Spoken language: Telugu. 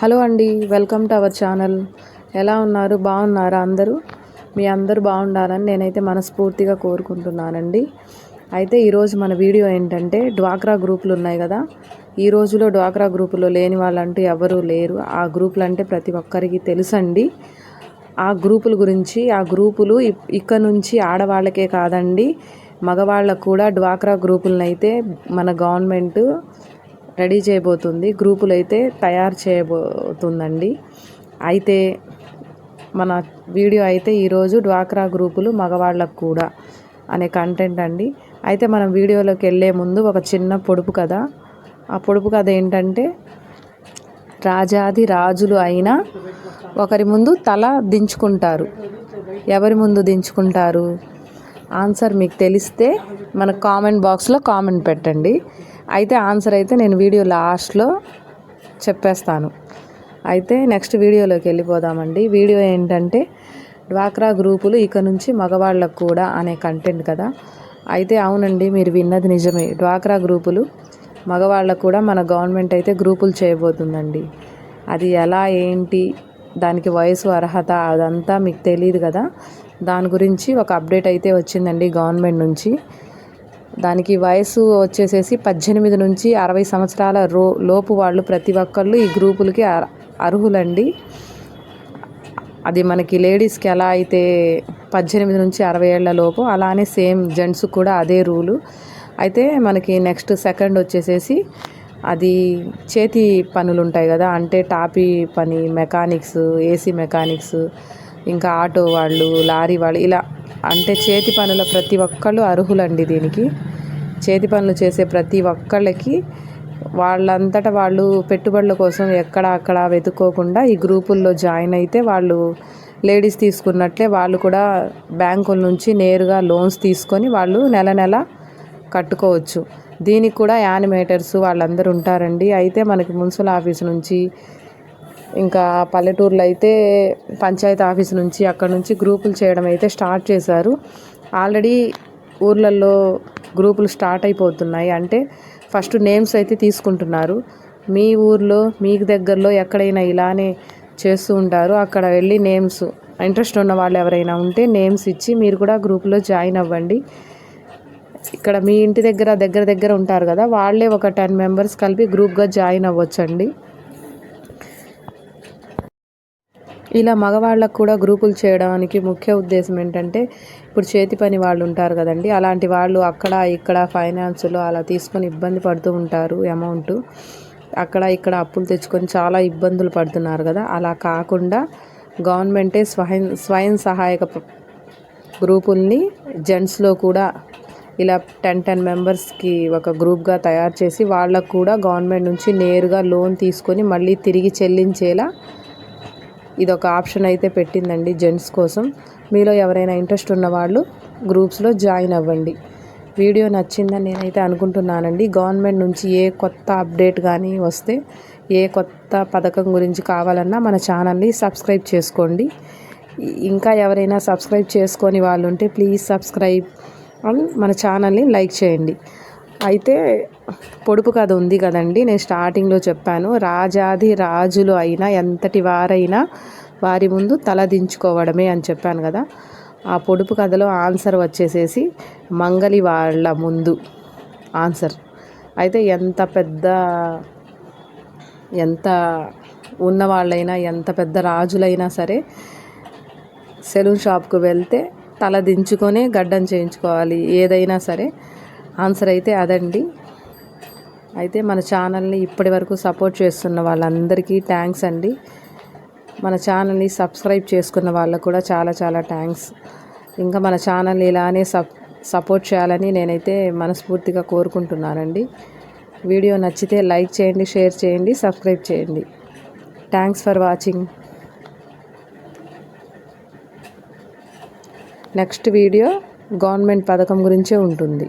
హలో అండి వెల్కమ్ టు అవర్ ఛానల్. ఎలా ఉన్నారు? బాగున్నారా అందరూ? మీ అందరూ బాగుండాలని నేనైతే మనస్ఫూర్తిగా కోరుకుంటున్నానండి. అయితే ఈరోజు మన వీడియో ఏంటంటే డ్వాక్రా గ్రూపులు ఉన్నాయి కదా. ఈ రోజులో డ్వాక్రా గ్రూపులో లేని వాళ్ళంటూ ఎవరూ లేరు. ఆ గ్రూపులు అంటే ప్రతి ఒక్కరికి తెలుసండి. ఆ గ్రూపుల గురించి ఆ గ్రూపులు ఇక్కడ నుంచి ఆడవాళ్ళకే కాదండి. మగవాళ్ళకు కూడా డ్వాక్రా గ్రూపులను అయితే మన గవర్నమెంట్ రెడీ చేయబోతుంది. గ్రూపులు అయితే తయారు చేయబోతుందండి. అయితే మన వీడియో అయితే ఈరోజు డ్వాక్రా గ్రూపులు మగవాళ్ళకు కూడా అనే కంటెంట్ అండి. అయితే మనం వీడియోలోకి వెళ్ళే ముందు ఒక చిన్న పొడుపు కథ. ఆ పొడుపు కథ ఏంటంటే రాజాది రాజులు అయినా ఒకరి ముందు తల దించుకుంటారు. ఎవరి ముందు దించుకుంటారు? ఆన్సర్ మీకు తెలిస్తే మన కామెంట్ బాక్స్లో కామెంట్ పెట్టండి. అయితే ఆన్సర్ అయితే నేను వీడియో లాస్ట్లో చెప్పేస్తాను. అయితే నెక్స్ట్ వీడియోలోకి వెళ్ళిపోదామండి. వీడియో ఏంటంటే డ్వాక్రా గ్రూపులు ఇక నుంచి మగవాళ్ళకు కూడా అనే కంటెంట్ కదా. అయితే అవునండి మీరు విన్నది నిజమే. డ్వాక్రా గ్రూపులు మగవాళ్ళకు కూడా మన గవర్నమెంట్ అయితే గ్రూపులు చేయబోతుందండి. అది ఎలా ఏంటి దానికి వయసు అర్హత అదంతా మీకు తెలియదు కదా. దాని గురించి ఒక అప్డేట్ అయితే వచ్చిందండి గవర్నమెంట్ నుంచి. దానికి వయసు వచ్చేసేసి పద్దెనిమిది నుంచి అరవై సంవత్సరాల రో లోపు వాళ్ళు ప్రతి ఒక్కళ్ళు ఈ గ్రూపులకి అర్హులండి. అది మనకి లేడీస్కి ఎలా అయితే పద్దెనిమిది నుంచి అరవై ఏళ్ళ లోపు అలానే సేమ్ జెంట్స్ కూడా అదే రూలు. అయితే మనకి నెక్స్ట్ సెకండ్ వచ్చేసేసి అది చేతి పనులు ఉంటాయి కదా అంటే టాపీ పని మెకానిక్స్ ఏసీ మెకానిక్స్ ఇంకా ఆటో వాళ్ళు లారీ వాళ్ళు ఇలా అంటే చేతి పనుల ప్రతి ఒక్కళ్ళు అర్హులండి దీనికి. చేతి పనులు చేసే ప్రతి ఒక్కళ్ళకి వాళ్ళంతటా వాళ్ళు పెట్టుబడుల కోసం ఎక్కడ అక్కడ వెతుక్కోకుండా ఈ గ్రూపుల్లో జాయిన్ అయితే వాళ్ళు లేడీస్ తీసుకున్నట్లే వాళ్ళు కూడా బ్యాంకుల నుంచి నేరుగా లోన్స్ తీసుకొని వాళ్ళు నెల నెల కట్టుకోవచ్చు. దీనికి కూడా యానిమేటర్స్ వాళ్ళందరూ ఉంటారండి. అయితే మనకి మున్సిపల్ ఆఫీస్ నుంచి ఇంకా పల్లెటూర్లో అయితే పంచాయతీ ఆఫీస్ నుంచి అక్కడ నుంచి గ్రూపులు చేయడం అయితే స్టార్ట్ చేశారు. ఆల్రెడీ ఊర్లలో గ్రూపులు స్టార్ట్ అయిపోతున్నాయి. అంటే ఫస్ట్ నేమ్స్ అయితే తీసుకుంటున్నారు. మీ ఊర్లో మీకు దగ్గరలో ఎక్కడైనా ఇలానే చేస్తూ ఉంటారు. అక్కడ వెళ్ళి నేమ్స్ ఇంట్రెస్ట్ ఉన్న వాళ్ళు ఎవరైనా ఉంటే నేమ్స్ ఇచ్చి మీరు కూడా గ్రూప్లో జాయిన్ అవ్వండి. ఇక్కడ మీ ఇంటి దగ్గర దగ్గర దగ్గర ఉంటారు కదా వాళ్ళే ఒక టెన్ మెంబర్స్ కలిపి గ్రూప్గా జాయిన్ అవ్వచ్చండి. ఇలా మగవాళ్ళకు కూడా గ్రూపులు చేయడానికి ముఖ్య ఉద్దేశం ఏంటంటే ఇప్పుడు చేతి పని వాళ్ళు ఉంటారు కదండి అలాంటి వాళ్ళు అక్కడ ఇక్కడ ఫైనాన్స్లో అలా తీసుకొని ఇబ్బంది పడుతూ ఉంటారు అమౌంట్. అక్కడ ఇక్కడ అప్పులు తెచ్చుకొని చాలా ఇబ్బందులు పడుతున్నారు కదా అలా కాకుండా గవర్నమెంటే స్వయం స్వయం సహాయక గ్రూపుల్ని జెంట్స్లో కూడా ఇలా టెన్ టెన్ మెంబర్స్కి ఒక గ్రూప్గా తయారు చేసి వాళ్ళకు కూడా గవర్నమెంట్ నుంచి నేరుగా లోన్ తీసుకొని మళ్ళీ తిరిగి చెల్లించేలా ఇది ఒక ఆప్షన్ అయితే పెట్టిందండి జెంట్స్ కోసం. మీలో ఎవరైనా ఇంట్రెస్ట్ ఉన్న వాళ్ళు గ్రూప్స్లో జాయిన్ అవ్వండి. వీడియో నచ్చిందని నేనైతే అనుకుంటున్నానండి. గవర్నమెంట్ నుంచి ఏ కొత్త అప్డేట్ కానీ వస్తే ఏ కొత్త పథకం గురించి కావాలన్నా మన ఛానల్ని సబ్స్క్రైబ్ చేసుకోండి. ఇంకా ఎవరైనా సబ్స్క్రైబ్ చేసుకొని వాళ్ళు ఉంటే ప్లీజ్ సబ్స్క్రైబ్ అండ్ మన ఛానల్ని లైక్ చేయండి. అయితే పొడుపు కథ ఉంది కదండి. నేను స్టార్టింగ్లో చెప్పాను రాజాది రాజులు అయినా ఎంతటి వారైనా వారి ముందు తల దించుకోవడమే అని చెప్పాను కదా. ఆ పొడుపు కథలో ఆన్సర్ వచ్చేసేసి మంగలి వాళ్ళ ముందు ఆన్సర్. అయితే ఎంత పెద్ద ఎంత ఉన్నవాళ్ళైనా ఎంత పెద్ద రాజులైనా సరే సెలూన్ షాప్కు వెళ్తే తల దించుకొనే గడ్డం చేయించుకోవాలి. ఏదైనా సరే ఆన్సర్ అయితే అదండి. అయితే మన ఛానల్ని ఇప్పటి వరకు సపోర్ట్ చేస్తున్న వాళ్ళందరికీ థ్యాంక్స్ అండి. మన ఛానల్ని సబ్స్క్రైబ్ చేసుకున్న వాళ్ళకు కూడా చాలా చాలా థ్యాంక్స్. ఇంకా మన ఛానల్ని ఇలానే సప్ సపోర్ట్ చేయాలని నేనైతే మనస్ఫూర్తిగా కోరుకుంటున్నానండి. వీడియో నచ్చితే లైక్ చేయండి షేర్ చేయండి సబ్స్క్రైబ్ చేయండి. Thanks for watching. Next video government పథకం గురించే ఉంటుంది.